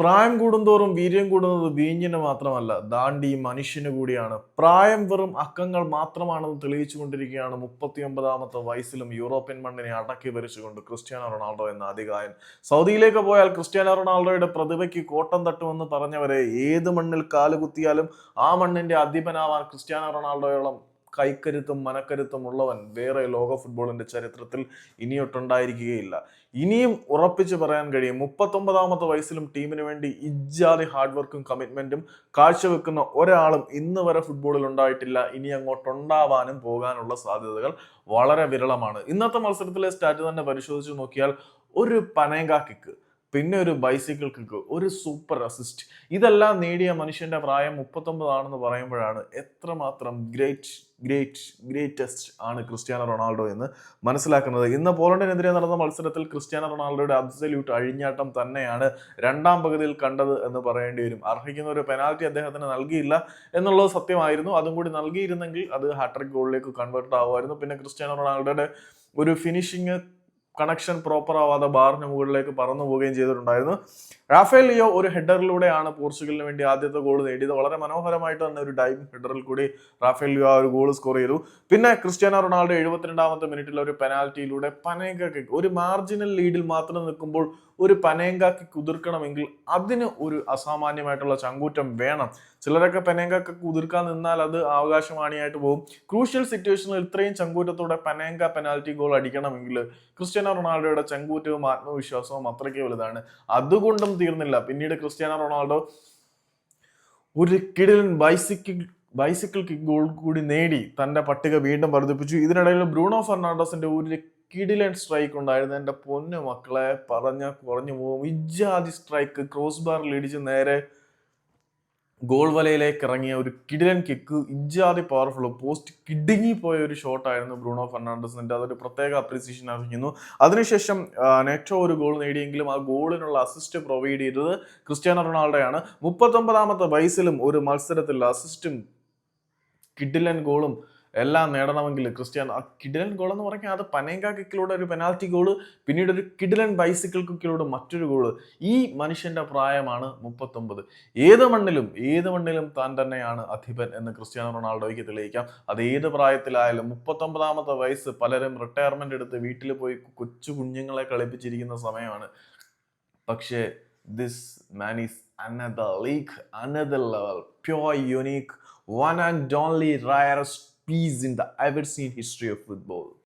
പ്രായം കൂടുന്തോറും വീര്യം കൂടുന്നത് വീഞ്ഞിന് മാത്രമല്ല ദാണ്ടി മനുഷ്യന് കൂടിയാണ്. പ്രായം വെറും അക്കങ്ങൾ മാത്രമാണെന്ന് തെളിയിച്ചുകൊണ്ടിരിക്കുകയാണ് മുപ്പത്തിയൊമ്പതാമത്തെ വയസ്സിലും യൂറോപ്യൻ മണ്ണിനെ അടക്കി ഭരിച്ചുകൊണ്ട് ക്രിസ്ത്യാനോ റൊണാൾഡോ എന്ന അധികായൻ സൗദിയിലേക്ക് പോയാൽ ക്രിസ്ത്യാനോ റൊണാൾഡോയുടെ പ്രതിഭയ്ക്ക് കോട്ടം തട്ടുമെന്ന് പറഞ്ഞവരെ ഏത് മണ്ണിൽ കാലുകുത്തിയാലും ആ മണ്ണിന്റെ അധിപനാവാൻ ക്രിസ്ത്യാനോ റൊണാൾഡോയോളം കൈക്കരുത്തും മനക്കരുത്തും ഉള്ളവൻ വേറെ ലോക ഫുട്ബോളിന്റെ ചരിത്രത്തിൽ ഇനിയൊട്ടുണ്ടായിരിക്കുകയില്ല. ഇനിയും ഉറപ്പിച്ചു പറയാൻ കഴിയും മുപ്പത്തൊമ്പതാമത്തെ വയസ്സിലും ടീമിന് വേണ്ടി ഇജ്ജാതി ഹാർഡ് വർക്കും കമ്മിറ്റ്മെന്റും കാഴ്ചവെക്കുന്ന ഒരാളും ഇന്ന് വരെ ഫുട്ബോളിൽ ഉണ്ടായിട്ടില്ല. ഇനി അങ്ങോട്ടുണ്ടാവാനും പോകാനുള്ള സാധ്യതകൾ വളരെ വിരളമാണ്. ഇന്നത്തെ മത്സരത്തിലെ സ്റ്റാറ്റ് തന്നെ പരിശോധിച്ച് നോക്കിയാൽ ഒരു പനേങ്ക കിക്ക് പിന്നെ ഒരു ബൈസിക്കിൾ കിക്ക് ഒരു സൂപ്പർ അസിസ്റ്റ് ഇതെല്ലാം നേടിയ മനുഷ്യന്റെ പ്രായം മുപ്പത്തൊമ്പതാണെന്ന് പറയുമ്പോഴാണ് എത്രമാത്രം ഗ്രേറ്റ് ഗ്രേറ്റ് ഗ്രേറ്റസ്റ്റ് ആണ് ക്രിസ്ത്യാനോ റൊണാൾഡോ എന്ന് മനസ്സിലാക്കുന്നത്. ഇന്ന് പോളണ്ടിനെതിരെ നടന്ന മത്സരത്തിൽ ക്രിസ്ത്യാനോ റൊണാൾഡോയുടെ അബ്സല്യൂട്ട് അഴിഞ്ഞാട്ടം തന്നെയാണ് രണ്ടാം പകുതിയിൽ കണ്ടത് എന്ന് പറയേണ്ടി വരും. അർഹിക്കുന്ന ഒരു പെനാൽറ്റി അദ്ദേഹത്തിന് നൽകിയില്ല എന്നുള്ളത് സത്യമായിരുന്നു. അതും കൂടി നൽകിയിരുന്നെങ്കിൽ അത് ഹാട്രിക് ഗോളിലേക്ക് കൺവേർട്ട് ആവുമായിരുന്നു. പിന്നെ ക്രിസ്ത്യാനോ റൊണാൾഡോയുടെ ഒരു ഫിനിഷിങ് കണക്ഷൻ പ്രോപ്പർ ആവാതെ ബാറിന് മുകളിലേക്ക് പറന്നു പോവുകയും ചെയ്തിട്ടുണ്ടായിരുന്നു. റാഫേൽ ലിയോ ഒരു ഹെഡറിലൂടെയാണ് പോർച്ചുഗലിന് വേണ്ടി ആദ്യത്തെ ഗോൾ നേടിയത്. വളരെ മനോഹരമായിട്ട് തന്നെ ഒരു ഡൈവ് ഹെഡറിൽ കൂടി റാഫേൽ ലിയോ ആ ഒരു ഗോൾ സ്കോർ ചെയ്തു. പിന്നെ ക്രിസ്ത്യാനോ റൊണാൾഡോ എഴുപത്തിരണ്ടാമത്തെ മിനിറ്റിൽ ഒരു പെനാൽറ്റിയിലൂടെ പനേക ഒരു മാർജിനൽ ലീഡിൽ മാത്രം നിൽക്കുമ്പോൾ ഒരു പനേങ്ക കുതിർക്കണമെങ്കിൽ അതിന് ഒരു അസാമാന്യമായിട്ടുള്ള ചങ്കൂറ്റം വേണം. ചിലരൊക്കെ പനേങ്ക കുതിർക്കാൻ നിന്നാൽ അത് അവകാശവാണിയായിട്ട് പോകും. ക്രൂഷ്യൽ സിറ്റുവേഷനിൽ ഇത്രയും ചങ്കൂറ്റത്തോടെ പനേങ്ക പെനാൽറ്റി ഗോൾ അടിക്കണമെങ്കിൽ ക്രിസ്ത്യാനോ റൊണാൾഡോയുടെ ചങ്കൂറ്റവും ആത്മവിശ്വാസവും അത്രയ്ക്ക് വലുതാണ്. അതുകൊണ്ടും തീർന്നില്ല. പിന്നീട് ക്രിസ്ത്യാനോ റൊണാൾഡോ ഒരു കിടിലൻ ബൈസിക്കിൾ ബൈസിക്കിൾ കിക്ക് ഗോൾ കൂടി നേടി തന്റെ പട്ടിക വീണ്ടും വർദ്ധിപ്പിച്ചു. ഇതിനിടയിൽ ബ്രൂണോ ഫെർണാണ്ടോസിന്റെ ഒരു കിടിലൻ സ്ട്രൈക്ക് ഉണ്ടായിരുന്നു. എന്റെ പൊന്നു മക്കളെ പറഞ്ഞ കുറഞ്ഞു പോകും. ഇജാതി സ്ട്രൈക്ക് ക്രോസ് ബാറിൽ ഇടിച്ച് നേരെ ഗോൾ വലയിലേക്ക് ഇറങ്ങിയ ഒരു കിഡിലൻ കിക്ക് ഇജാതി പവർഫുൾ പോസ്റ്റ് കിടുങ്ങി പോയ ഒരു ഷോട്ടായിരുന്നു ബ്രൂണോ ഫെർണാണ്ടസിന്റെ അതൊരു പ്രത്യേക അപ്രീസിയേഷൻ അർഹിക്കുന്നു. അതിനുശേഷം നെറ്റോ ഒരു ഗോൾ നേടിയെങ്കിലും ആ ഗോളിനുള്ള അസിസ്റ്റ് പ്രൊവൈഡ് ചെയ്തത് ക്രിസ്ത്യാനോ റൊണാൾഡോയാണ്. മുപ്പത്തൊമ്പതാമത്തെ വയസ്സിലും ഒരു മത്സരത്തിൽ അസിസ്റ്റും കിഡിലൻ ഗോളും എല്ലാം നേടണമെങ്കിൽ ക്രിസ്ത്യാൻ ആ കിഡിലൻ ഗോൾ എന്ന് പറഞ്ഞാൽ അത് പനേങ്ക കിക്കിലൂടെ ഒരു പെനാൽറ്റി ഗോൾ പിന്നീട് ഒരു കിഡിലൻ ബൈസിക്കിൾ കിക്കിലൂടെ മറ്റൊരു ഗോൾ ഈ മനുഷ്യന്റെ പ്രായമാണ് മുപ്പത്തൊമ്പത്. ഏത് മണ്ണിലും ഏത് മണ്ണിലും താൻ തന്നെയാണ് അധിപൻ എന്ന് ക്രിസ്ത്യാനോ റൊണാൾഡോയ്ക്ക് തെളിയിക്കാം. അത് ഏത് പ്രായത്തിലായാലും മുപ്പത്തൊമ്പതാമത്തെ വയസ്സ് പലരും റിട്ടയർമെന്റ് എടുത്ത് വീട്ടിൽ പോയി കൊച്ചു കുഞ്ഞുങ്ങളെ കളിപ്പിച്ചിരിക്കുന്ന സമയമാണ്. പക്ഷേ this man is another league another level pure unique one and only rarest piece in the ever seen history of football.